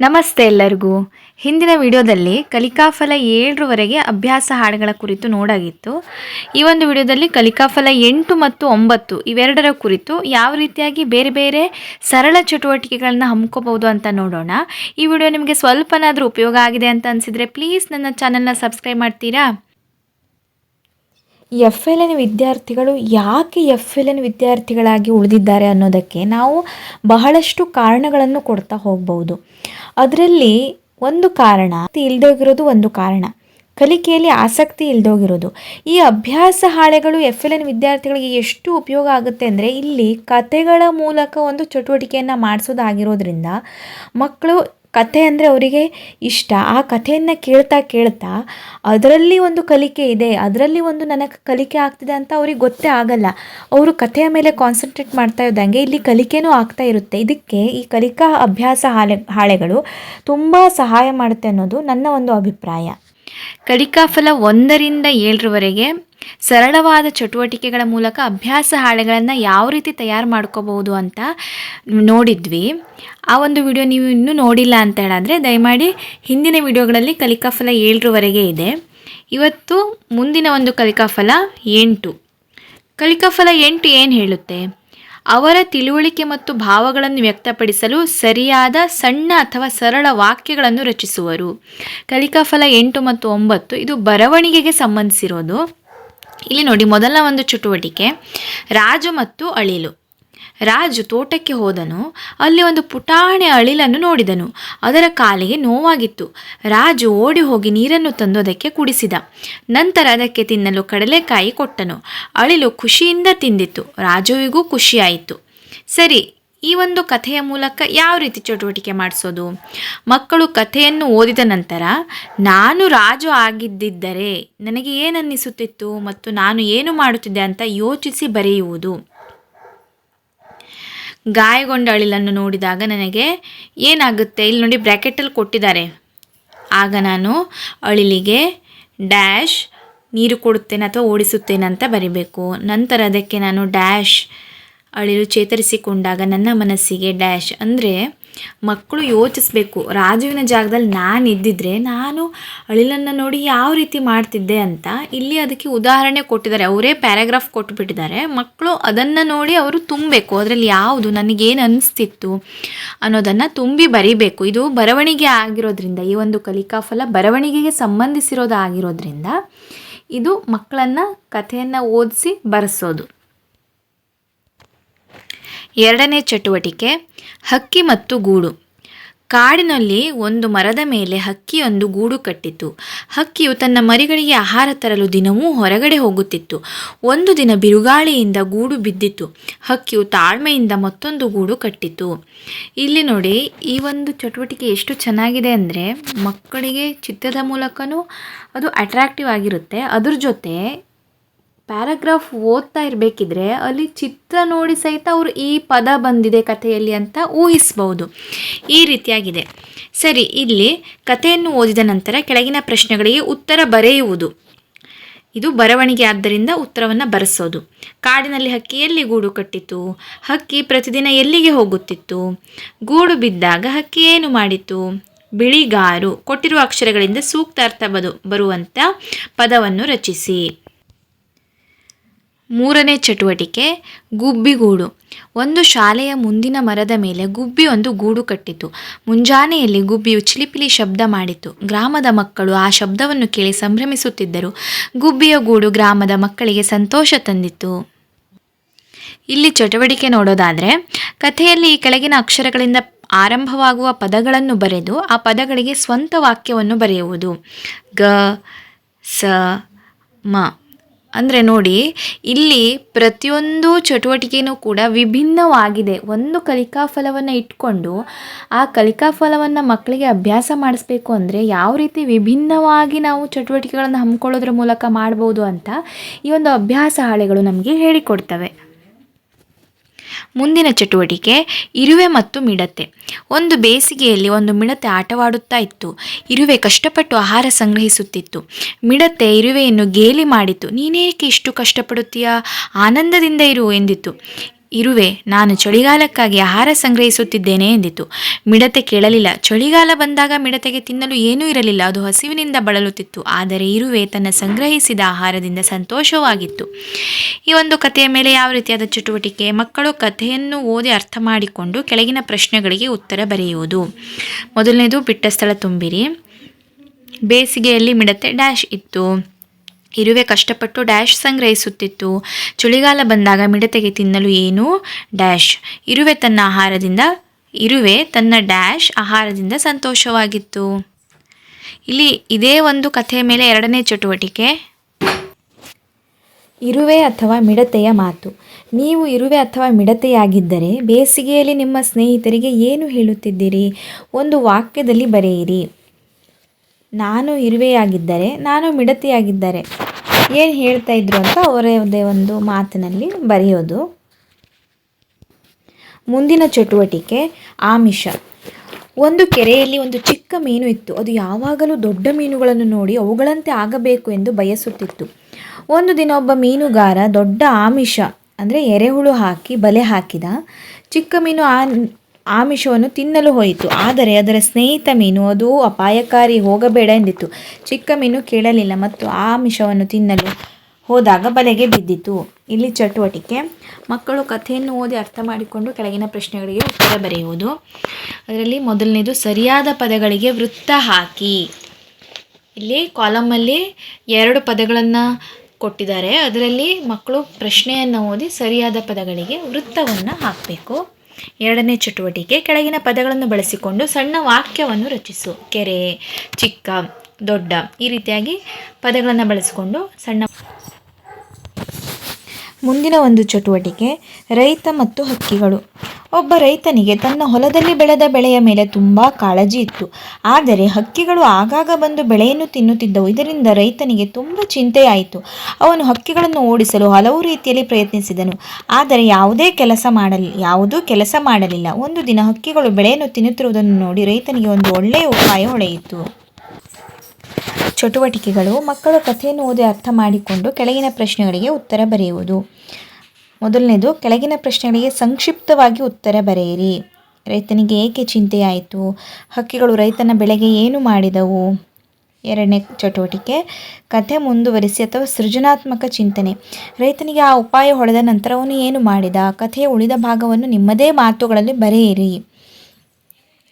ನಮಸ್ತೆ ಎಲ್ಲರಿಗೂ. ಹಿಂದಿನ ವಿಡಿಯೋದಲ್ಲಿ ಕಲಿಕಾಫಲ ಏಳರವರೆಗೆ ಅಭ್ಯಾಸ ಹಾಡುಗಳ ಕುರಿತು ನೋಡಾಗಿತ್ತು. ಈ ಒಂದು ವಿಡಿಯೋದಲ್ಲಿ ಕಲಿಕಾಫಲ ಎಂಟು ಮತ್ತು ಒಂಬತ್ತು ಇವೆರಡರ ಕುರಿತು ಯಾವ ರೀತಿಯಾಗಿ ಬೇರೆ ಬೇರೆ ಸರಳ ಚಟುವಟಿಕೆಗಳನ್ನು ಹಮ್ಕೋಬಹುದು ಅಂತ ನೋಡೋಣ. ಈ ವಿಡಿಯೋ ನಿಮಗೆ ಸ್ವಲ್ಪನಾದರೂ ಉಪಯೋಗ ಆಗಿದೆ ಅಂತ ಅನಿಸಿದರೆ ಪ್ಲೀಸ್ ನನ್ನ ಚಾನಲ್ನ ಸಬ್ಸ್ಕ್ರೈಬ್ ಮಾಡ್ತೀರಾ? ಎಫ್ ಎಲ್ ಎನ್ ವಿದ್ಯಾರ್ಥಿಗಳು ಯಾಕೆ ಎಫ್ ಎಲ್ ಎನ್ ವಿದ್ಯಾರ್ಥಿಗಳಾಗಿ ಉಳಿದಿದ್ದಾರೆ ಅನ್ನೋದಕ್ಕೆ ನಾವು ಬಹಳಷ್ಟು ಕಾರಣಗಳನ್ನು ಕೊಡ್ತಾ ಹೋಗ್ಬೋದು ಅದರಲ್ಲಿ ಒಂದು ಕಾರಣ ಇಲ್ದೋಗಿರೋದು ಒಂದು ಕಾರಣ. ಕಲಿಕೆಯಲ್ಲಿ ಆಸಕ್ತಿ ಇಲ್ದೋಗಿರೋದು ಈ ಅಭ್ಯಾಸ ಹಾಳೆಗಳು ಎಫ್ ಎಲ್ ಎನ್ ವಿದ್ಯಾರ್ಥಿಗಳಿಗೆ ಎಷ್ಟು ಉಪಯೋಗ ಆಗುತ್ತೆ ಅಂದರೆ ಇಲ್ಲಿ ಕತೆಗಳ ಮೂಲಕ ಒಂದು ಚಟುವಟಿಕೆಯನ್ನು ಮಾಡಿಸೋದಾಗಿರೋದ್ರಿಂದ ಮಕ್ಕಳು ಕತೆ ಅಂದರೆ ಅವರಿಗೆ ಇಷ್ಟ. ಆ ಕಥೆಯನ್ನು ಕೇಳ್ತಾ ಕೇಳ್ತಾ ಅದರಲ್ಲಿ ಒಂದು ಕಲಿಕೆ ಇದೆ. ಅದರಲ್ಲಿ ಒಂದು ನನಗೆ ಕಲಿಕೆ ಆಗ್ತಿದೆ ಅಂತ ಅವ್ರಿಗೆ ಗೊತ್ತೇ ಆಗಲ್ಲ. ಅವರು ಕಥೆಯ ಮೇಲೆ ಕಾನ್ಸಂಟ್ರೇಟ್ ಮಾಡ್ತಾ ಇದ್ದಂಗೆ ಇಲ್ಲಿ ಕಲಿಕೆನೂ ಆಗ್ತಾ ಇರುತ್ತೆ. ಇದಕ್ಕೆ ಈ ಕಲಿಕಾ ಅಭ್ಯಾಸ ಹಾಳೆ, ಹಾಳೆಗಳು ತುಂಬ ಸಹಾಯ ಮಾಡುತ್ತೆ ಅನ್ನೋದು ನನ್ನ ಒಂದು ಅಭಿಪ್ರಾಯ. ಕಲಿಕಾಫಲ ಒಂದರಿಂದ ಏಳರವರೆಗೆ ಸರಳವಾದ ಚಟುವಟಿಕೆಗಳ ಮೂಲಕ ಅಭ್ಯಾಸ ಹಾಳೆಗಳನ್ನು ಯಾವ ರೀತಿ ತಯಾರು ಮಾಡ್ಕೋಬಹುದು ಅಂತ ನೋಡಿದ್ವಿ. ಆ ಒಂದು ವಿಡಿಯೋ ನೀವು ಇನ್ನೂ ನೋಡಿಲ್ಲ ಅಂತ ಹೇಳಾದರೆ ದಯಮಾಡಿ ಹಿಂದಿನ ವಿಡಿಯೋಗಳಲ್ಲಿ ಕಲಿಕಾಫಲ ಏಳರವರೆಗೆ ಇದೆ. ಇವತ್ತು ಮುಂದಿನ ಒಂದು ಕಲಿಕಾಫಲ ಎಂಟು. ಕಲಿಕಾಫಲ ಎಂಟು ಏನು ಹೇಳುತ್ತೆ? ಅವರ ತಿಳುವಳಿಕೆ ಮತ್ತು ಭಾವಗಳನ್ನು ವ್ಯಕ್ತಪಡಿಸಲು ಸರಿಯಾದ, ಸಣ್ಣ ಅಥವಾ ಸರಳ ವಾಕ್ಯಗಳನ್ನು ರಚಿಸುವರು. ಕಲಿಕಾಫಲ ಎಂಟು ಮತ್ತು ಒಂಬತ್ತು ಇದು ಬರವಣಿಗೆಗೆ ಸಂಬಂಧಿಸಿರೋದು. ಇಲ್ಲಿ ನೋಡಿ, ಮೊದಲ ಒಂದು ಚಟುವಟಿಕೆ, ರಾಜು ಮತ್ತು ಅಳಿಲು. ರಾಜು ತೋಟಕ್ಕೆ ಹೋದನು, ಅಲ್ಲಿ ಒಂದು ಪುಟಾಣಿ ಅಳಿಲನ್ನು ನೋಡಿದನು. ಅದರ ಕಾಲಿಗೆ ನೋವಾಗಿತ್ತು. ರಾಜು ಓಡಿ ಹೋಗಿ ನೀರನ್ನು ತಂದು ಅದಕ್ಕೆ ಕುಡಿಸಿದ. ನಂತರ ಅದಕ್ಕೆ ತಿನ್ನಲು ಕಡಲೆಕಾಯಿ ಕೊಟ್ಟನು. ಅಳಿಲು ಖುಷಿಯಿಂದ ತಿಂದಿತ್ತು. ರಾಜುವಿಗೂ ಖುಷಿಯಾಯಿತು. ಸರಿ ಈ ಒಂದು ಕಥೆಯ ಮೂಲಕ ಯಾವ ರೀತಿ ಚಟುವಟಿಕೆ ಮಾಡಿಸೋದು? ಮಕ್ಕಳು ಕಥೆಯನ್ನು ಓದಿದ ನಂತರ, ನಾನು ರಾಜು ಆಗಿದ್ದಿದ್ದರೆ ನನಗೆ ಏನನ್ನಿಸುತ್ತಿತ್ತು ಮತ್ತು ನಾನು ಏನು ಮಾಡುತ್ತಿದ್ದೆ ಅಂತ ಯೋಚಿಸಿ ಬರೆಯುವುದು. ಗಾಯಗೊಂಡ ಅಳಿಲನ್ನು ನೋಡಿದಾಗ ನನಗೆ ಏನಾಗುತ್ತೆ? ಇಲ್ಲಿ ನೋಡಿ ಬ್ರ್ಯಾಕೆಟಲ್ಲಿ ಕೊಟ್ಟಿದ್ದಾರೆ. ಆಗ ನಾನು ಅಳಿಲಿಗೆ, ಡ್ಯಾಶ್ ನೀರು ಕೊಡುತ್ತೇನೆ ಅಥವಾ ಓಡಿಸುತ್ತೇನೆ ಅಂತ ಬರಿಬೇಕು. ನಂತರ ಅದಕ್ಕೆ ನಾನು ಡ್ಯಾಶ್ ಅಳಿಲು ಚೇತರಿಸಿಕೊಂಡಾಗ ನನ್ನ ಮನಸ್ಸಿಗೆ ಡ್ಯಾಶ್. ಅಂದರೆ ಮಕ್ಕಳು ಯೋಚಿಸ್ಬೇಕು. ರಾಜುವಿನ ಜಾಗದಲ್ಲಿ ನಾನು ಇದ್ದಿದ್ರೆ ನಾನು ಅಳಿಲನ್ನು ನೋಡಿ ಯಾವ ರೀತಿ ಮಾಡ್ತಿದ್ದೆ ಅಂತ ಇಲ್ಲಿ ಅದಕ್ಕೆ ಉದಾಹರಣೆ ಕೊಟ್ಟಿದ್ದಾರೆ. ಅವರೇ ಪ್ಯಾರಾಗ್ರಾಫ್ ಕೊಟ್ಟುಬಿಟ್ಟಿದ್ದಾರೆ ಮಕ್ಕಳು ಅದನ್ನು ನೋಡಿ ಅವರು ತುಂಬಬೇಕು. ಅದರಲ್ಲಿ ಯಾವುದು? ನನಗೇನು ಅನಿಸ್ತಿತ್ತು ಅನ್ನೋದನ್ನು ತುಂಬಿ ಬರಿಬೇಕು. ಇದು ಬರವಣಿಗೆ ಆಗಿರೋದ್ರಿಂದ, ಈ ಒಂದು ಕಲಿಕಾಫಲ ಬರವಣಿಗೆಗೆ ಸಂಬಂಧಿಸಿರೋದಾಗಿರೋದ್ರಿಂದ ಇದು ಮಕ್ಕಳನ್ನು ಕಥೆಯನ್ನು ಓದಿಸಿ ಬರೆಸೋದು. ಎರಡನೇ ಚಟುವಟಿಕೆ, ಹಕ್ಕಿ ಮತ್ತು ಗೂಡು. ಕಾಡಿನಲ್ಲಿ ಒಂದು ಮರದ ಮೇಲೆ ಹಕ್ಕಿಯೊಂದು ಗೂಡು ಕಟ್ಟಿತು. ಹಕ್ಕಿಯು ತನ್ನ ಮರಿಗಳಿಗೆ ಆಹಾರ ತರಲು ದಿನವೂ ಹೊರಗಡೆ ಹೋಗುತ್ತಿತ್ತು. ಒಂದು ದಿನ ಬಿರುಗಾಳಿಯಿಂದ ಗೂಡು ಬಿದ್ದಿತು. ಹಕ್ಕಿಯು ತಾಳ್ಮೆಯಿಂದ ಮತ್ತೊಂದು ಗೂಡು ಕಟ್ಟಿತು. ಇಲ್ಲಿ ನೋಡಿ, ಈ ಒಂದು ಚಟುವಟಿಕೆ ಎಷ್ಟು ಚೆನ್ನಾಗಿದೆ ಅಂದರೆ ಮಕ್ಕಳಿಗೆ ಚಿತ್ರದ ಮೂಲಕವೂ ಅದು ಅಟ್ರಾಕ್ಟಿವ್ ಆಗಿರುತ್ತೆ. ಅದ್ರ ಜೊತೆ ಪ್ಯಾರಾಗ್ರಾಫ್ ಓದ್ತಾ ಇರಬೇಕಿದ್ರೆ ಅಲ್ಲಿ ಚಿತ್ರ ನೋಡಿ ಸಹಿತ ಅವರು ಈ ಪದ ಬಂದಿದೆ ಕಥೆಯಲ್ಲಿ ಅಂತ ಊಹಿಸ್ಬೋದು. ಈ ರೀತಿಯಾಗಿದೆ. ಸರಿ, ಇಲ್ಲಿ ಕಥೆಯನ್ನು ಓದಿದ ನಂತರ ಕೆಳಗಿನ ಪ್ರಶ್ನೆಗಳಿಗೆ ಉತ್ತರ ಬರೆಯುವುದು. ಇದು ಬರವಣಿಗೆ ಆದ್ದರಿಂದ ಉತ್ತರವನ್ನು ಬರೆಸೋದು. ಕಾಡಿನಲ್ಲಿ ಹಕ್ಕಿ ಎಲ್ಲಿ ಗೂಡು ಕಟ್ಟಿತು ಹಕ್ಕಿ ಪ್ರತಿದಿನ ಎಲ್ಲಿಗೆ ಹೋಗುತ್ತಿತ್ತು? ಗೂಡು ಬಿದ್ದಾಗ ಹಕ್ಕಿ ಏನು ಮಾಡಿತು ಬಿಳಿಗಾರು ಕೊಟ್ಟಿರುವ ಅಕ್ಷರಗಳಿಂದ ಸೂಕ್ತ ಅರ್ಥ ಬದು ಬರುವಂಥ ಪದವನ್ನು ರಚಿಸಿ. ಮೂರನೇ ಚಟುವಟಿಕೆ ಗುಬ್ಬಿಗೂಡು ಒಂದು ಶಾಲೆಯ ಮುಂದಿನ ಮರದ ಮೇಲೆ ಗುಬ್ಬಿ ಒಂದು ಗೂಡು ಕಟ್ಟಿತು. ಮುಂಜಾನೆಯಲ್ಲಿ ಗುಬ್ಬಿಯು ಚಿಲಿಪಿಲಿ ಶಬ್ದ ಮಾಡಿತು. ಗ್ರಾಮದ ಮಕ್ಕಳು ಆ ಶಬ್ದವನ್ನು ಕೇಳಿ ಸಂಭ್ರಮಿಸುತ್ತಿದ್ದರು. ಗುಬ್ಬಿಯ ಗೂಡು ಗ್ರಾಮದ ಮಕ್ಕಳಿಗೆ ಸಂತೋಷ ತಂದಿತು ಇಲ್ಲಿ ಚಟುವಟಿಕೆ ನೋಡೋದಾದರೆ, ಕಥೆಯಲ್ಲಿ ಈ ಕೆಳಗಿನ ಅಕ್ಷರಗಳಿಂದ ಆರಂಭವಾಗುವ ಪದಗಳನ್ನು ಬರೆದು ಆ ಪದಗಳಿಗೆ ಸ್ವಂತ ವಾಕ್ಯವನ್ನು ಬರೆಯುವುದು. ಗ, ಸ, ಮ. ಅಂದರೆ ನೋಡಿ, ಇಲ್ಲಿ ಪ್ರತಿಯೊಂದು ಚಟುವಟಿಕೆಯೂ ಕೂಡ ವಿಭಿನ್ನವಾಗಿದೆ. ಒಂದು ಕಲಿಕಾಫಲವನ್ನು ಇಟ್ಕೊಂಡು ಆ ಕಲಿಕಾಫಲವನ್ನು ಮಕ್ಕಳಿಗೆ ಅಭ್ಯಾಸ ಮಾಡಿಸ್ಬೇಕು ಅಂದರೆ ಯಾವ ರೀತಿ ವಿಭಿನ್ನವಾಗಿ ನಾವು ಚಟುವಟಿಕೆಗಳನ್ನು ಹಮ್ಮಿಕೊಳ್ಳೋದ್ರ ಮೂಲಕ ಮಾಡ್ಬೋದು ಅಂತ ಈ ಒಂದು ಅಭ್ಯಾಸ ಹಾಳೆಗಳು ನಮಗೆ ಹೇಳಿಕೊಡ್ತವೆ. ಮುಂದಿನ ಚಟುವಟಿಕೆ ಇರುವೆ ಮತ್ತು ಮಿಡತೆ. ಒಂದು ಬೇಸಿಗೆಯಲ್ಲಿ ಒಂದು ಮಿಡತೆ ಆಟವಾಡುತ್ತಾ ಇತ್ತು. ಇರುವೆ ಕಷ್ಟಪಟ್ಟು ಆಹಾರ ಸಂಗ್ರಹಿಸುತ್ತಿತ್ತು. ಮಿಡತೆ ಇರುವೆಯನ್ನು ಗೇಲಿ ಮಾಡಿತು. ನೀನೇಕೆ ಇಷ್ಟು ಕಷ್ಟಪಡುತ್ತೀಯಾ? ಆನಂದದಿಂದ ಇರು ಎಂದಿತು ಇರುವೆ, ನಾನು ಚಳಿಗಾಲಕ್ಕಾಗಿ ಆಹಾರ ಸಂಗ್ರಹಿಸುತ್ತಿದ್ದೇನೆ ಎಂದಿತು. ಮಿಡತೆ ಕೇಳಲಿಲ್ಲ. ಚಳಿಗಾಲ ಬಂದಾಗ ಮಿಡತೆಗೆ ತಿನ್ನಲು ಏನೂ ಇರಲಿಲ್ಲ. ಅದು ಹಸಿವಿನಿಂದ ಬಳಲುತ್ತಿತ್ತು. ಆದರೆ ಇರುವೆ ತನ್ನ ಸಂಗ್ರಹಿಸಿದ ಆಹಾರದಿಂದ ಸಂತೋಷವಾಗಿತ್ತು. ಈ ಒಂದು ಕಥೆಯ ಮೇಲೆ ಯಾವ ರೀತಿಯಾದ ಚಟುವಟಿಕೆ, ಮಕ್ಕಳು ಕಥೆಯನ್ನು ಓದಿ ಅರ್ಥ ಮಾಡಿಕೊಂಡು ಕೆಳಗಿನ ಪ್ರಶ್ನೆಗಳಿಗೆ ಉತ್ತರ ಬರೆಯುವುದು. ಮೊದಲನೇದು ಬಿಟ್ಟ ಸ್ಥಳ ತುಂಬಿರಿ. ಬೇಸಿಗೆಯಲ್ಲಿ ಮಿಡತೆ ಡ್ಯಾಶ್ ಇತ್ತು. ಇರುವೆ ಕಷ್ಟಪಟ್ಟು ಡ್ಯಾಶ್ ಸಂಗ್ರಹಿಸುತ್ತಿತ್ತು. ಚಳಿಗಾಲ ಬಂದಾಗ ಮಿಡತೆಗೆ ತಿನ್ನಲು ಏನು? ಡ್ಯಾಶ್. ಇರುವೆ ತನ್ನ ಆಹಾರದಿಂದ, ಇರುವೆ ತನ್ನ ಡ್ಯಾಶ್ ಆಹಾರದಿಂದ ಸಂತೋಷವಾಗಿತ್ತು. ಇಲ್ಲಿ ಇದೇ ಒಂದು ಕಥೆಯ ಮೇಲೆ ಎರಡನೇ ಚಟುವಟಿಕೆ. ಇರುವೆ ಅಥವಾ ಮಿಡತೆಯ ಮಾತು. ನೀವು ಇರುವೆ ಅಥವಾ ಮಿಡತೆಯಾಗಿದ್ದರೆ ಬೇಸಿಗೆಯಲ್ಲಿ ನಿಮ್ಮ ಸ್ನೇಹಿತರಿಗೆ ಏನು ಹೇಳುತ್ತಿದ್ದೀರಿ? ಒಂದು ವಾಕ್ಯದಲ್ಲಿ ಬರೆಯಿರಿ. ನಾನು ಇರುವೆಯಾಗಿದ್ದರೆ, ನಾನು ಮಿಡತಿಯಾಗಿದ್ದರೆ. ಏನು ಹೇಳ್ತಾ ಇದ್ರು ಅಂತ ಅವರದೇ ಒಂದು ಮಾತಿನಲ್ಲಿ ಬರೆಯೋದು. ಮುಂದಿನ ಚಟುವಟಿಕೆ, ಆಮಿಷ. ಒಂದು ಕೆರೆಯಲ್ಲಿ ಒಂದು ಚಿಕ್ಕ ಮೀನು ಇತ್ತು. ಅದು ಯಾವಾಗಲೂ ದೊಡ್ಡ ಮೀನುಗಳನ್ನು ನೋಡಿ ಅವುಗಳಂತೆ ಆಗಬೇಕು ಎಂದು ಬಯಸುತ್ತಿತ್ತು. ಒಂದು ದಿನ ಒಬ್ಬ ಮೀನುಗಾರ ದೊಡ್ಡ ಆಮಿಷ, ಅಂದರೆ ಎರೆಹುಳು ಹಾಕಿ ಬಲೆ ಹಾಕಿದ. ಚಿಕ್ಕ ಮೀನು ಆ ಆಮಿಷವನ್ನು ತಿನ್ನಲು ಹೋಯಿತು. ಆದರೆ ಅದರ ಸ್ನೇಹಿತ ಮೀನು ಅದು ಅಪಾಯಕಾರಿ ಹೋಗಬೇಡ ಎಂದಿತ್ತು. ಚಿಕ್ಕ ಮೀನು ಕೇಳಲಿಲ್ಲ ಮತ್ತು ಆಮಿಷವನ್ನು ತಿನ್ನಲು ಹೋದಾಗ ಬಲೆಗೆ ಬಿದ್ದಿತು. ಇಲ್ಲಿ ಚಟುವಟಿಕೆ. ಮಕ್ಕಳು ಕಥೆಯನ್ನು ಓದಿ ಅರ್ಥ ಮಾಡಿಕೊಂಡು ಕೆಳಗಿನ ಪ್ರಶ್ನೆಗಳಿಗೆ ಉತ್ತರ ಬರೆಯುವುದು. ಅದರಲ್ಲಿ ಮೊದಲನೇದು, ಸರಿಯಾದ ಪದಗಳಿಗೆ ವೃತ್ತ ಹಾಕಿ. ಇಲ್ಲಿ ಕಾಲಮಲ್ಲಿ ಎರಡು ಪದಗಳನ್ನು ಕೊಟ್ಟಿದ್ದಾರೆ. ಅದರಲ್ಲಿ ಮಕ್ಕಳು ಪ್ರಶ್ನೆಯನ್ನು ಓದಿ ಸರಿಯಾದ ಪದಗಳಿಗೆ ವೃತ್ತವನ್ನು ಹಾಕಬೇಕು. ಎರಡನೇ ಚಟುವಟಿಕೆ, ಕೆಳಗಿನ ಪದಗಳನ್ನು ಬಳಸಿಕೊಂಡು ಸಣ್ಣ ವಾಕ್ಯವನ್ನು ರಚಿಸು. ಕೆರೆ, ಚಿಕ್ಕ, ದೊಡ್ಡ, ಈ ರೀತಿಯಾಗಿ ಪದಗಳನ್ನು ಬಳಸಿಕೊಂಡು ಸಣ್ಣ ಮುಂದಿನ ಒಂದು ಚಟುವಟಿಕೆ, ರೈತ ಮತ್ತು ಹಕ್ಕಿಗಳು. ಒಬ್ಬ ರೈತನಿಗೆ ತನ್ನ ಹೊಲದಲ್ಲಿ ಬೆಳೆದ ಬೆಳೆಯ ಮೇಲೆ ತುಂಬ ಕಾಳಜಿ ಇತ್ತು. ಆದರೆ ಹಕ್ಕಿಗಳು ಆಗಾಗ ಬಂದು ಬೆಳೆಯನ್ನು ತಿನ್ನುತ್ತಿದ್ದವು. ಇದರಿಂದ ರೈತನಿಗೆ ತುಂಬ ಚಿಂತೆಯಾಯಿತು. ಅವನು ಹಕ್ಕಿಗಳನ್ನು ಓಡಿಸಲು ಹಲವು ರೀತಿಯಲ್ಲಿ ಪ್ರಯತ್ನಿಸಿದನು. ಆದರೆ ಯಾವುದೇ ಕೆಲಸ ಮಾಡಲಿ, ಯಾವುದೂ ಕೆಲಸ ಮಾಡಲಿಲ್ಲ. ಒಂದು ದಿನ ಹಕ್ಕಿಗಳು ಬೆಳೆಯನ್ನು ತಿನ್ನುತ್ತಿರುವುದನ್ನು ನೋಡಿ ರೈತನಿಗೆ ಒಂದು ಒಳ್ಳೆಯ ಉಪಾಯ ಹೊಳೆಯಿತು. ಚಟುವಟಿಕೆಗಳು ಮಕ್ಕಳು ಕಥೆಯನ್ನು ಓದಿ ಅರ್ಥ ಮಾಡಿಕೊಂಡು ಕೆಳಗಿನ ಪ್ರಶ್ನೆಗಳಿಗೆ ಉತ್ತರ ಬರೆಯುವುದು. ಮೊದಲನೇದು, ಕೆಳಗಿನ ಪ್ರಶ್ನೆಗಳಿಗೆ ಸಂಕ್ಷಿಪ್ತವಾಗಿ ಉತ್ತರ ಬರೆಯಿರಿ. ರೈತನಿಗೆ ಏಕೆ ಚಿಂತೆಯಾಯಿತು ಹಕ್ಕಿಗಳು ರೈತನ ಬೆಳೆಗೆ ಏನು ಮಾಡಿದವು? ಎರಡನೇ ಚಟುವಟಿಕೆ, ಕಥೆ ಮುಂದುವರಿಸಿ ಅಥವಾ ಸೃಜನಾತ್ಮಕ ಚಿಂತನೆ. ರೈತನಿಗೆ ಆ ಉಪಾಯ ಹೊಡೆದ ನಂತರ ಏನು ಮಾಡಿದ? ಕಥೆಯ ಉಳಿದ ಭಾಗವನ್ನು ನಿಮ್ಮದೇ ಮಾತುಗಳಲ್ಲಿ ಬರೆಯಿರಿ.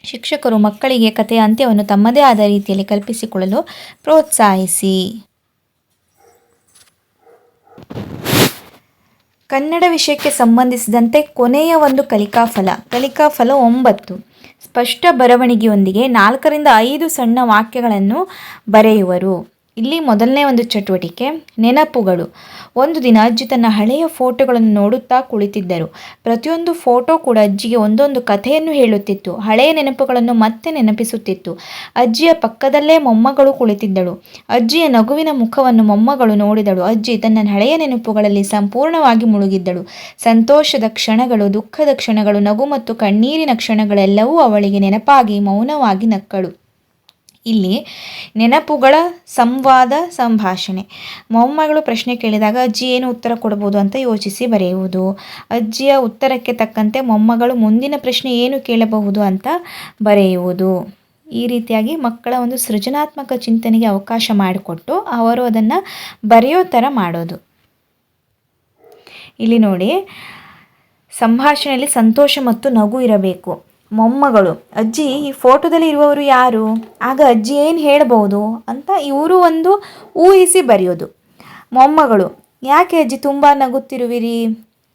ಶಿಕ್ಷಕರು ಮಕ್ಕಳಿಗೆ ಕಥೆಯ ಅಂತ್ಯವನ್ನು ತಮ್ಮದೇ ಆದ ರೀತಿಯಲ್ಲಿ ಕಲ್ಪಿಸಿಕೊಳ್ಳಲು ಪ್ರೋತ್ಸಾಹಿಸಿ. ಕನ್ನಡ ವಿಷಯಕ್ಕೆ ಸಂಬಂಧಿಸಿದಂತೆ ಕೊನೆಯ ಒಂದು ಕಲಿಕಾ ಫಲ ಕಲಿಕಾ ಫಲ ಒಂಬತ್ತು. ಸ್ಪಷ್ಟ ಬರವಣಿಗೆಯೊಂದಿಗೆ ನಾಲ್ಕರಿಂದ ಐದು ಸಣ್ಣ ವಾಕ್ಯಗಳನ್ನು ಬರೆಯುವರು. ಇಲ್ಲಿ ಮೊದಲನೇ ಒಂದು ಚಟುವಟಿಕೆ, ನೆನಪುಗಳು. ಒಂದು ದಿನ ಅಜ್ಜಿ ತನ್ನ ಹಳೆಯ ಫೋಟೋಗಳನ್ನು ನೋಡುತ್ತಾ ಕುಳಿತಿದ್ದರು. ಪ್ರತಿಯೊಂದು ಫೋಟೋ ಕೂಡ ಅಜ್ಜಿಗೆ ಒಂದೊಂದು ಕಥೆಯನ್ನು ಹೇಳುತ್ತಿತ್ತು. ಹಳೆಯ ನೆನಪುಗಳನ್ನು ಮತ್ತೆ ನೆನಪಿಸುತ್ತಿತ್ತು. ಅಜ್ಜಿಯ ಪಕ್ಕದಲ್ಲೇ ಮೊಮ್ಮಗಳು ಕುಳಿತಿದ್ದಳು. ಅಜ್ಜಿಯ ನಗುವಿನ ಮುಖವನ್ನು ಮೊಮ್ಮಗಳು ನೋಡಿದಳು. ಅಜ್ಜಿ ತನ್ನ ಹಳೆಯ ನೆನಪುಗಳಲ್ಲಿ ಸಂಪೂರ್ಣವಾಗಿ ಮುಳುಗಿದ್ದಳು. ಸಂತೋಷದ ಕ್ಷಣಗಳು, ದುಃಖದ ಕ್ಷಣಗಳು, ನಗು ಮತ್ತು ಕಣ್ಣೀರಿನ ಕ್ಷಣಗಳೆಲ್ಲವೂ ಅವಳಿಗೆ ನೆನಪಾಗಿ ಮೌನವಾಗಿ ನಕ್ಕಳು. ಇಲ್ಲಿ ನೆನಪುಗಳ ಸಂವಾದ ಸಂಭಾಷಣೆ. ಮೊಮ್ಮಗಳು ಪ್ರಶ್ನೆ ಕೇಳಿದಾಗ, ಅಜ್ಜಿ ಏನು ಉತ್ತರ ಕೊಡಬಹುದು ಅಂತ ಯೋಚಿಸಿ ಬರೆಯುವುದು. ಅಜ್ಜಿಯ ಉತ್ತರಕ್ಕೆ ತಕ್ಕಂತೆ ಮೊಮ್ಮಗಳು ಮುಂದಿನ ಪ್ರಶ್ನೆ ಏನು ಕೇಳಬಹುದು ಅಂತ ಬರೆಯುವುದು. ಈ ರೀತಿಯಾಗಿ ಮಕ್ಕಳ ಒಂದು ಸೃಜನಾತ್ಮಕ ಚಿಂತನೆಗೆ ಅವಕಾಶ ಮಾಡಿಕೊಟ್ಟು ಅವರು ಅದನ್ನು ಬರೆಯೋ ಥರ ಮಾಡೋದು. ಇಲ್ಲಿ ನೋಡಿ, ಸಂಭಾಷಣೆಯಲ್ಲಿ ಸಂತೋಷ ಮತ್ತು ನಗು ಇರಬೇಕು. ಮೊಮ್ಮಗಳು. ಅಜ್ಜಿ, ಈ ಫೋಟೋದಲ್ಲಿ ಇರುವವರು ಯಾರು? ಆಗ ಅಜ್ಜಿ ಏನು ಹೇಳಬಹುದು ಅಂತ ಇವರು ಒಂದು ಊಹಿಸಿ ಬರೆಯೋದು. ಮೊಮ್ಮಗಳು. ಯಾಕೆ ಅಜ್ಜಿ ತುಂಬ ನಗುತ್ತಿರುವಿರಿ?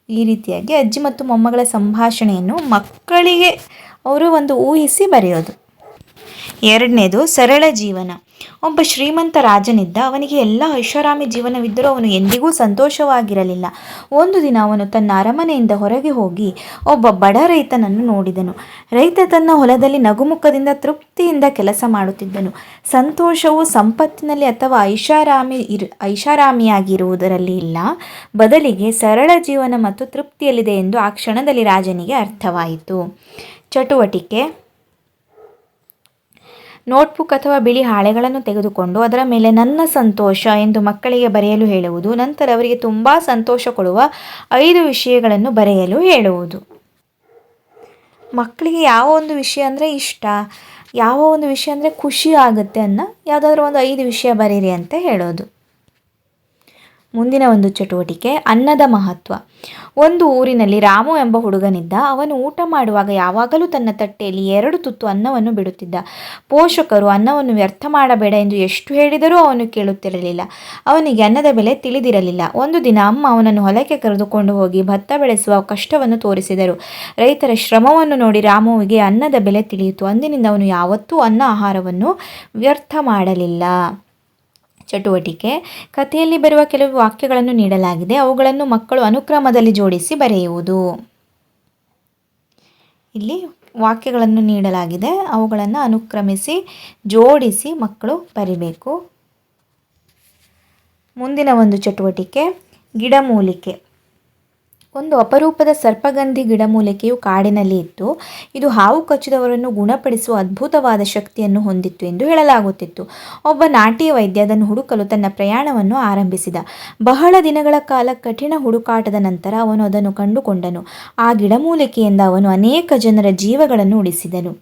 ಈ ರೀತಿಯಾಗಿ ಅಜ್ಜಿ ಮತ್ತು ಮೊಮ್ಮಗಳ ಸಂಭಾಷಣೆಯನ್ನು ಮಕ್ಕಳಿಗೆ ಅವರು ಒಂದು ಊಹಿಸಿ ಬರೆಯೋದು. ಎರಡನೇದು ಸರಳ ಜೀವನ. ಒಬ್ಬ ಶ್ರೀಮಂತ ರಾಜನಿದ್ದ ಅವನಿಗೆ ಎಲ್ಲ ಐಷಾರಾಮಿ ಜೀವನವಿದ್ದರೂ ಅವನು ಎಂದಿಗೂ ಸಂತೋಷವಾಗಿರಲಿಲ್ಲ. ಒಂದು ದಿನ ಅವನು ತನ್ನ ಅರಮನೆಯಿಂದ ಹೊರಗೆ ಹೋಗಿ ಒಬ್ಬ ಬಡ ರೈತನನ್ನು ನೋಡಿದನು. ರೈತ ತನ್ನ ಹೊಲದಲ್ಲಿ ನಗುಮುಖದಿಂದ ತೃಪ್ತಿಯಿಂದ ಕೆಲಸ ಮಾಡುತ್ತಿದ್ದನು. ಸಂತೋಷವು ಸಂಪತ್ತಿನಲ್ಲಿ ಅಥವಾ ಐಷಾರಾಮಿ ಇರು, ಐಷಾರಾಮಿಯಾಗಿರುವುದರಲ್ಲಿ ಇಲ್ಲ. ಬದಲಿಗೆ ಸರಳ ಜೀವನ ಮತ್ತು ತೃಪ್ತಿಯಲ್ಲಿದೆ ಎಂದು ಆ ಕ್ಷಣದಲ್ಲಿ ರಾಜನಿಗೆ ಅರ್ಥವಾಯಿತು. ಚಟುವಟಿಕೆ ನೋಟ್ಬುಕ್ ಅಥವಾ ಬಿಳಿ ಹಾಳೆಗಳನ್ನು ತೆಗೆದುಕೊಂಡು ಅದರ ಮೇಲೆ ನನ್ನ ಸಂತೋಷ ಎಂದು ಮಕ್ಕಳಿಗೆ ಬರೆಯಲು ಹೇಳುವುದು, ನಂತರ ಅವರಿಗೆ ತುಂಬ ಸಂತೋಷ ಕೊಡುವ ಐದು ವಿಷಯಗಳನ್ನು ಬರೆಯಲು ಹೇಳುವುದು. ಮಕ್ಕಳಿಗೆ ಯಾವ ಒಂದು ವಿಷಯ ಅಂದರೆ ಇಷ್ಟ, ಯಾವ ಒಂದು ವಿಷಯ ಅಂದರೆ ಖುಷಿ ಆಗುತ್ತೆ ಅನ್ನೋ ಯಾವುದಾದ್ರೂ ಒಂದು ಐದು ವಿಷಯ ಬರೀರಿ ಅಂತ ಹೇಳೋದು. ಮುಂದಿನ ಒಂದು ಚಟುವಟಿಕೆ, ಅನ್ನದ ಮಹತ್ವ. ಒಂದು ಊರಿನಲ್ಲಿ ರಾಮು ಎಂಬ ಹುಡುಗನಿದ್ದ. ಅವನು ಊಟ ಮಾಡುವಾಗ ಯಾವಾಗಲೂ ತನ್ನ ತಟ್ಟೆಯಲ್ಲಿ ಎರಡು ತುತ್ತು ಅನ್ನವನ್ನು ಬಿಡುತ್ತಿದ್ದ. ಪೋಷಕರು ಅನ್ನವನ್ನು ವ್ಯರ್ಥ ಮಾಡಬೇಡ ಎಂದು ಎಷ್ಟು ಹೇಳಿದರೂ ಅವನು ಕೇಳುತ್ತಿರಲಿಲ್ಲ. ಅವನಿಗೆ ಅನ್ನದ ಬೆಲೆ ತಿಳಿದಿರಲಿಲ್ಲ. ಒಂದು ದಿನ ಅಮ್ಮ ಅವನನ್ನು ಹೊಲಕ್ಕೆ ಕರೆದುಕೊಂಡು ಹೋಗಿ ಭತ್ತ ಬೆಳೆಸುವ ಕಷ್ಟವನ್ನು ತೋರಿಸಿದರು. ರೈತರ ಶ್ರಮವನ್ನು ನೋಡಿ ರಾಮುವಿಗೆ ಅನ್ನದ ಬೆಲೆ ತಿಳಿಯಿತು. ಅಂದಿನಿಂದ ಅವನು ಯಾವತ್ತೂ ಅನ್ನ ಆಹಾರವನ್ನು ವ್ಯರ್ಥ ಮಾಡಲಿಲ್ಲ. ಚಟುವಟಿಕೆ. ಕಥೆಯಲ್ಲಿ ಬರುವ ಕೆಲವು ವಾಕ್ಯಗಳನ್ನು ನೀಡಲಾಗಿದೆ. ಅವುಗಳನ್ನು ಮಕ್ಕಳು ಅನುಕ್ರಮದಲ್ಲಿ ಜೋಡಿಸಿ ಬರೆಯುವುದು. ಇಲ್ಲಿ ವಾಕ್ಯಗಳನ್ನು ನೀಡಲಾಗಿದೆ. ಅವುಗಳನ್ನು ಅನುಕ್ರಮಿಸಿ, ಜೋಡಿಸಿ ಮಕ್ಕಳು ಬರಿಬೇಕು. ಮುಂದಿನ ಒಂದು ಚಟುವಟಿಕೆ, ಗಿಡಮೂಲಿಕೆ. ಒಂದು ಅಪರೂಪದ ಸರ್ಪಗಂಧಿ ಗಿಡಮೂಲಿಕೆಯು ಕಾಡಿನಲ್ಲಿ ಇತ್ತು. ಇದು ಹಾವು ಕಚ್ಚಿದವರನ್ನು ಗುಣಪಡಿಸುವ ಅದ್ಭುತವಾದ ಶಕ್ತಿಯನ್ನು ಹೊಂದಿತ್ತು ಎಂದು ಹೇಳಲಾಗುತ್ತಿತ್ತು. ಒಬ್ಬ ನಾಟಿ ವೈದ್ಯ ಅದನ್ನು ಹುಡುಕಲು ತನ್ನ ಪ್ರಯಾಣವನ್ನು ಆರಂಭಿಸಿದ. ಬಹಳ ದಿನಗಳ ಕಾಲ ಕಠಿಣ ಹುಡುಕಾಟದ ನಂತರ ಅವನು ಅದನ್ನು ಕಂಡುಕೊಂಡನು. ಆ ಗಿಡಮೂಲಿಕೆಯಿಂದ ಅವನು ಅನೇಕ ಜನರ ಜೀವಗಳನ್ನು ಉಳಿಸಿದನು.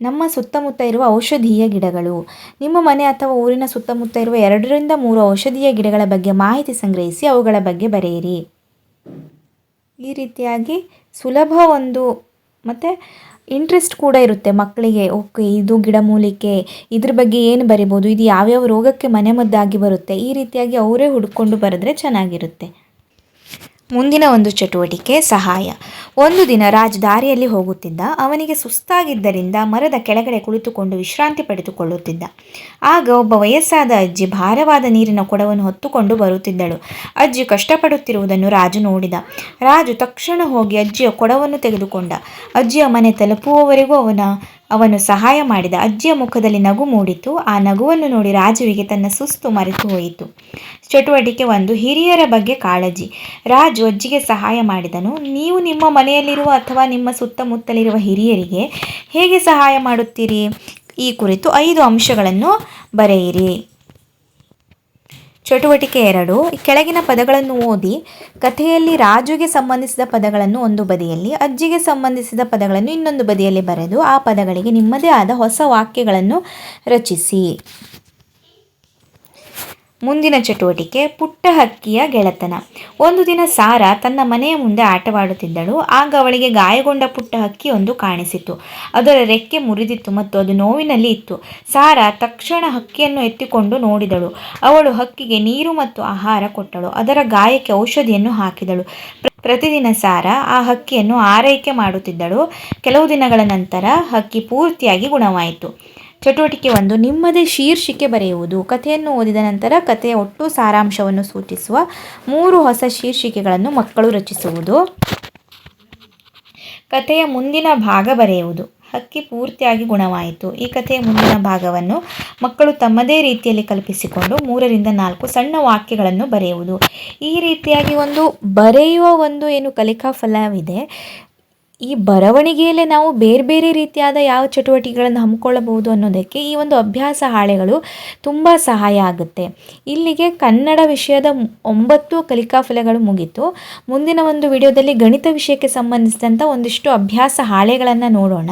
ನಮ್ಮ ಸುತ್ತಮುತ್ತ ಇರುವ ಔಷಧೀಯ ಗಿಡಗಳು. ನಿಮ್ಮ ಮನೆ ಅಥವಾ ಊರಿನ ಸುತ್ತಮುತ್ತ ಇರುವ ಎರಡರಿಂದ ಮೂರು ಔಷಧೀಯ ಗಿಡಗಳ ಬಗ್ಗೆ ಮಾಹಿತಿ ಸಂಗ್ರಹಿಸಿ ಅವುಗಳ ಬಗ್ಗೆ ಬರೆಯಿರಿ. ಈ ರೀತಿಯಾಗಿ ಸುಲಭ ಒಂದು ಮತ್ತು ಇಂಟ್ರೆಸ್ಟ್ ಕೂಡ ಇರುತ್ತೆ ಮಕ್ಕಳಿಗೆ. ಓಕೆ ಇದು ಗಿಡಮೂಲಿಕೆ ಇದ್ರ ಬಗ್ಗೆ ಏನು ಬರಿಬೋದು, ಇದು ಯಾವ್ಯಾವ ರೋಗಕ್ಕೆ ಮನೆಮದ್ದಾಗಿ ಬರುತ್ತೆ, ಈ ರೀತಿಯಾಗಿ ಅವರೇ ಹುಡ್ಕೊಂಡು ಬರೆದ್ರೆ ಚೆನ್ನಾಗಿರುತ್ತೆ. ಮುಂದಿನ ಒಂದು ಚಟುವಟಿಕೆ ಸಹಾಯ. ಒಂದು ದಿನ ರಾಜ್ ದಾರಿಯಲ್ಲಿ ಹೋಗುತ್ತಿದ್ದ. ಅವನಿಗೆ ಸುಸ್ತಾಗಿದ್ದರಿಂದ ಮರದ ಕೆಳಗಡೆ ಕುಳಿತುಕೊಂಡು ವಿಶ್ರಾಂತಿ ಪಡೆದುಕೊಳ್ಳುತ್ತಿದ್ದ. ಆಗ ಒಬ್ಬ ವಯಸ್ಸಾದ ಅಜ್ಜಿ ಭಾರವಾದ ನೀರಿನ ಕೊಡವನ್ನು ಹೊತ್ತುಕೊಂಡು ಬರುತ್ತಿದ್ದಳು. ಅಜ್ಜಿ ಕಷ್ಟಪಡುತ್ತಿರುವುದನ್ನು ರಾಜು ನೋಡಿದ. ರಾಜು ತಕ್ಷಣ ಹೋಗಿ ಅಜ್ಜಿಯ ಕೊಡವನ್ನು ತೆಗೆದುಕೊಂಡ. ಅಜ್ಜಿಯ ಮನೆ ತಲುಪುವವರೆಗೂ ಅವನ ಅವನು ಸಹಾಯ ಮಾಡಿದ ಅಜ್ಜಿಯ ಮುಖದಲ್ಲಿ ನಗು ಮೂಡಿತು. ಆ ನಗುವನ್ನು ನೋಡಿ ರಾಜುವಿಗೆ ತನ್ನ ಸುಸ್ತು ಮರೆತು ಹೋಯಿತು. ಚಟುವಟಿಕೆ ಒಂದು, ಹಿರಿಯರ ಬಗ್ಗೆ ಕಾಳಜಿ. ರಾಜು ಅಜ್ಜಿಗೆ ಸಹಾಯ ಮಾಡಿದನು. ನೀವು ನಿಮ್ಮ ಮನೆಯಲ್ಲಿರುವ ಅಥವಾ ನಿಮ್ಮ ಸುತ್ತಮುತ್ತಲಿರುವ ಹಿರಿಯರಿಗೆ ಹೇಗೆ ಸಹಾಯ ಮಾಡುತ್ತೀರಿ? ಈ ಕುರಿತು ಐದು ಅಂಶಗಳನ್ನು ಬರೆಯಿರಿ. ಚಟುವಟಿಕೆ ಎರಡು. ಕೆಳಗಿನ ಪದಗಳನ್ನು ಓದಿ, ಕಥೆಯಲ್ಲಿ ರಾಜುಗೆ ಸಂಬಂಧಿಸಿದ ಪದಗಳನ್ನು ಒಂದು ಬದಿಯಲ್ಲಿ, ಅಜ್ಜಿಗೆ ಸಂಬಂಧಿಸಿದ ಪದಗಳನ್ನು ಇನ್ನೊಂದು ಬದಿಯಲ್ಲಿ ಬರೆದು, ಆ ಪದಗಳಿಗೆ ನಿಮ್ಮದೇ ಆದ ಹೊಸ ವಾಕ್ಯಗಳನ್ನು ರಚಿಸಿ. ಮುಂದಿನ ಚಟುವಟಿಕೆ ಪುಟ್ಟ ಹಕ್ಕಿಯ ಗೆಳೆತನ. ಒಂದು ದಿನ ಸಾರಾ ತನ್ನ ಮನೆಯ ಮುಂದೆ ಆಟವಾಡುತ್ತಿದ್ದಳು. ಆಗ ಅವಳಿಗೆ ಗಾಯಗೊಂಡ ಪುಟ್ಟ ಹಕ್ಕಿಯೊಂದು ಕಾಣಿಸಿತು ಅದರ ರೆಕ್ಕೆ ಮುರಿದಿತ್ತು ಮತ್ತು ಅದು ನೋವಿನಲ್ಲಿ ಇತ್ತು. ಸಾರಾ ತಕ್ಷಣ ಹಕ್ಕಿಯನ್ನು ಎತ್ತಿಕೊಂಡು ನೋಡಿದಳು. ಅವಳು ಹಕ್ಕಿಗೆ ನೀರು ಮತ್ತು ಆಹಾರ ಕೊಟ್ಟಳು. ಅದರ ಗಾಯಕ್ಕೆ ಔಷಧಿಯನ್ನು ಹಾಕಿದಳು. ಪ್ರತಿದಿನ ಸಾರಾ ಆ ಹಕ್ಕಿಯನ್ನು ಆರೈಕೆ ಮಾಡುತ್ತಿದ್ದಳು. ಕೆಲವು ದಿನಗಳ ನಂತರ ಹಕ್ಕಿ ಪೂರ್ತಿಯಾಗಿ ಗುಣವಾಯಿತು. ಚಟುವಟಿಕೆ ಒಂದು ನಿಮ್ಮದೇ ಶೀರ್ಷಿಕೆ ಬರೆಯುವುದು. ಕಥೆಯನ್ನು ಓದಿದ ನಂತರ ಕಥೆಯ ಒಟ್ಟು ಸಾರಾಂಶವನ್ನು ಸೂಚಿಸುವ ಮೂರು ಹೊಸ ಶೀರ್ಷಿಕೆಗಳನ್ನು ಮಕ್ಕಳು ರಚಿಸುವುದು. ಕಥೆಯ ಮುಂದಿನ ಭಾಗ ಬರೆಯುವುದು. ಹಕ್ಕಿ ಪೂರ್ತಿಯಾಗಿ ಗುಣವಾಯಿತು. ಈ ಕಥೆಯ ಮುಂದಿನ ಭಾಗವನ್ನು ಮಕ್ಕಳು ತಮ್ಮದೇ ರೀತಿಯಲ್ಲಿ ಕಲ್ಪಿಸಿಕೊಂಡು ಮೂರರಿಂದ ನಾಲ್ಕು ಸಣ್ಣ ವಾಕ್ಯಗಳನ್ನು ಬರೆಯುವುದು. ಈ ರೀತಿಯಾಗಿ ಒಂದು ಬರೆಯುವ ಒಂದು ಏನು ಕಲಿಕಾ ಫಲವಿದೆ. ಈ ಬರವಣಿಗೆಯಲ್ಲೇ ನಾವು ಬೇರೆ ಬೇರೆ ರೀತಿಯಾದ ಯಾವ ಚಟುವಟಿಕೆಗಳನ್ನು ಹಮ್ಮಿಕೊಳ್ಳಬಹುದು ಅನ್ನೋದಕ್ಕೆ ಈ ಒಂದು ಅಭ್ಯಾಸ ಹಾಳೆಗಳು ತುಂಬ ಸಹಾಯ ಆಗುತ್ತೆ. ಇಲ್ಲಿಗೆ ಕನ್ನಡ ವಿಷಯದ ಒಂಬತ್ತು ಕಲಿಕಾ ಫಲಗಳು ಮುಗೀತು. ಮುಂದಿನ ಒಂದು ವಿಡಿಯೋದಲ್ಲಿ ಗಣಿತ ವಿಷಯಕ್ಕೆ ಸಂಬಂಧಿಸಿದಂಥ ಒಂದಿಷ್ಟು ಅಭ್ಯಾಸ ಹಾಳೆಗಳನ್ನು ನೋಡೋಣ.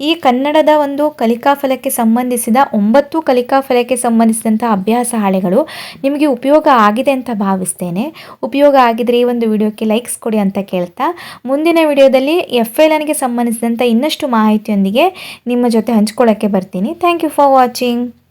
ಈ ಕನ್ನಡದ ಒಂದು ಕಲಿಕಾ ಫಲಕ್ಕೆ ಸಂಬಂಧಿಸಿದ ಒಂಬತ್ತು ಕಲಿಕಾ ಫಲಕ್ಕೆ ಸಂಬಂಧಿಸಿದಂಥ ಅಭ್ಯಾಸ ಹಾಳೆಗಳು ನಿಮಗೆ ಉಪಯೋಗ ಆಗಿದೆ ಅಂತ ಭಾವಿಸ್ತೇನೆ. ಉಪಯೋಗ ಆಗಿದ್ರೆ ಈ ಒಂದು ವಿಡಿಯೋಕ್ಕೆ ಲೈಕ್ಸ್ ಕೊಡಿ ಅಂತ ಕೇಳ್ತಾ. ಮುಂದಿನ ವಿಡಿಯೋದಲ್ಲಿ ಎಫ್ ಎಲ್ ಎನ್ಗೆ ಸಂಬಂಧಿಸಿದಂಥ ಇನ್ನಷ್ಟು ಮಾಹಿತಿಯೊಂದಿಗೆ ನಿಮ್ಮ ಜೊತೆ ಹಂಚ್ಕೊಳ್ಳೋಕ್ಕೆ ಬರ್ತೀನಿ. Thank you for watching